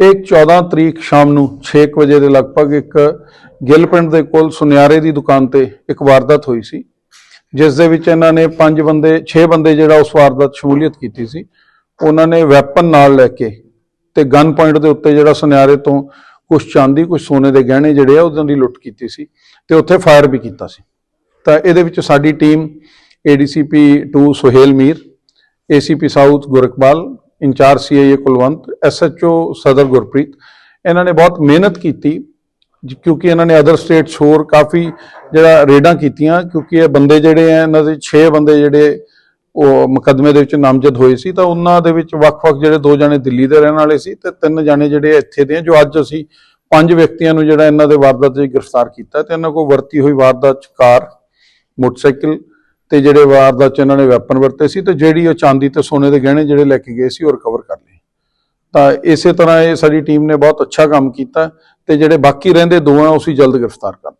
ਇਹ 14 ਤਰੀਕ ਸ਼ਾਮ ਨੂੰ 6 ਵਜੇ ਦੇ ਲਗਭਗ ਇੱਕ ਗਿੱਲ ਪਿੰਡ ਦੇ ਕੋਲ ਸੁਨਿਆਰੇ ਦੀ ਦੁਕਾਨ ਤੇ ਇੱਕ ਵਾਰਦਾਤ ਹੋਈ ਸੀ, ਜਿਸ ਦੇ ਵਿੱਚ ਇਹਨਾਂ ਨੇ ਪੰਜ ਬੰਦੇ 6 ਬੰਦੇ ਜਿਹੜਾ ਉਸ ਵਾਰਦਾਤ ਸ਼ਮੂਲੀਅਤ ਕੀਤੀ ਸੀ, ਉਹਨਾਂ ਨੇ ਵੈਪਨ ਨਾਲ ਲੈ ਕੇ ਤੇ ਗਨ ਪੁਆਇੰਟ ਦੇ ਉੱਤੇ ਜਿਹੜਾ ਸੁਨਿਆਰੇ ਤੋਂ ਕੁਝ ਚਾਂਦੀ ਕੁਝ ਸੋਨੇ ਦੇ ਗਹਿਣੇ ਜਿਹੜੇ ਆ ਉਹਨਾਂ ਦੀ ਲੁੱਟ ਕੀਤੀ ਸੀ ਤੇ ਉੱਥੇ ਫਾਇਰ ਵੀ ਕੀਤਾ ਸੀ। ਤਾਂ ਇਹਦੇ ਵਿੱਚ ਸਾਡੀ team ADCP 2 Suhail Mir ACP south Gurkabal incharge CIA Kulwant SHO Sadar Gurpreet. ਇਹਨਾਂ ਨੇ ਬਹੁਤ ਮਿਹਨਤ ਕੀਤੀ ਕਿਉਂਕਿ ਇਹਨਾਂ ਨੇ ਅਦਰ ਸਟੇਟਸ ਹੋਰ ਕਾਫੀ ਜਿਹੜਾ ਰੇਡਾਂ ਕੀਤੀਆਂ, ਕਿਉਂਕਿ ਇਹ ਬੰਦੇ ਜਿਹੜੇ ਆ ਇਹਨਾਂ ਦੇ 6 ਬੰਦੇ ਜਿਹੜੇ ਉਹ ਮੁਕੱਦਮੇ ਦੇ ਵਿੱਚ ਨਾਮਜ਼ਦ ਹੋਏ ਸੀ, ਤਾਂ ਉਹਨਾਂ ਦੇ ਵਿੱਚ ਵੱਖ-ਵੱਖ ਜਿਹੜੇ ਦੋ ਜਣੇ ਦਿੱਲੀ ਦੇ ਰਹਿਣ ਵਾਲੇ ਸੀ ਤੇ ਤਿੰਨ ਜਣੇ ਜਿਹੜੇ ਇੱਥੇ ਦੇ ਜੋ ਅੱਜ ਅਸੀਂ ਪੰਜ ਵਿਅਕਤੀਆਂ ਨੂੰ ਜਿਹੜਾ ਇਹਨਾਂ ਦੇ ਵਾਰਦਾਤ 'ਚ ਗ੍ਰਿਫਤਾਰ ਕੀਤਾ ਤੇ ਇਹਨਾਂ ਕੋਲ ਵਰਤੀ ਹੋਈ ਵਾਰਦਾਤ 'ਚ ਕਾਰ, ਮੋਟਰਸਾਈਕਲ ਤੇ ਜਿਹੜੇ ਵਾਰਦਾਤ 'ਚ ਇਹਨਾਂ ਨੇ ਵੈਪਨ ਵਰਤੇ ਸੀ ਤੇ ਜਿਹੜੀ ਉਹ ਚਾਂਦੀ ਤੇ ਸੋਨੇ ਦੇ ਗਹਿਣੇ ਜਿਹੜੇ ਲੈ ਕੇ ਗਏ ਸੀ ਉਹ ਰਿਕਵਰ ਕਰ ਲਏ। ਤਾਂ ਇਸੇ ਤਰ੍ਹਾਂ ਇਹ ਸਾਡੀ ਟੀਮ ਨੇ ਬਹੁਤ ਅੱਛਾ ਕੰਮ ਕੀਤਾ ਤੇ ਜਿਹੜੇ ਬਾਕੀ ਰਹਿੰਦੇ ਦੋ ਆ ਉਹ ਅਸੀਂ ਜਲਦ ਗ੍ਰਿਫਤਾਰ ਕਰ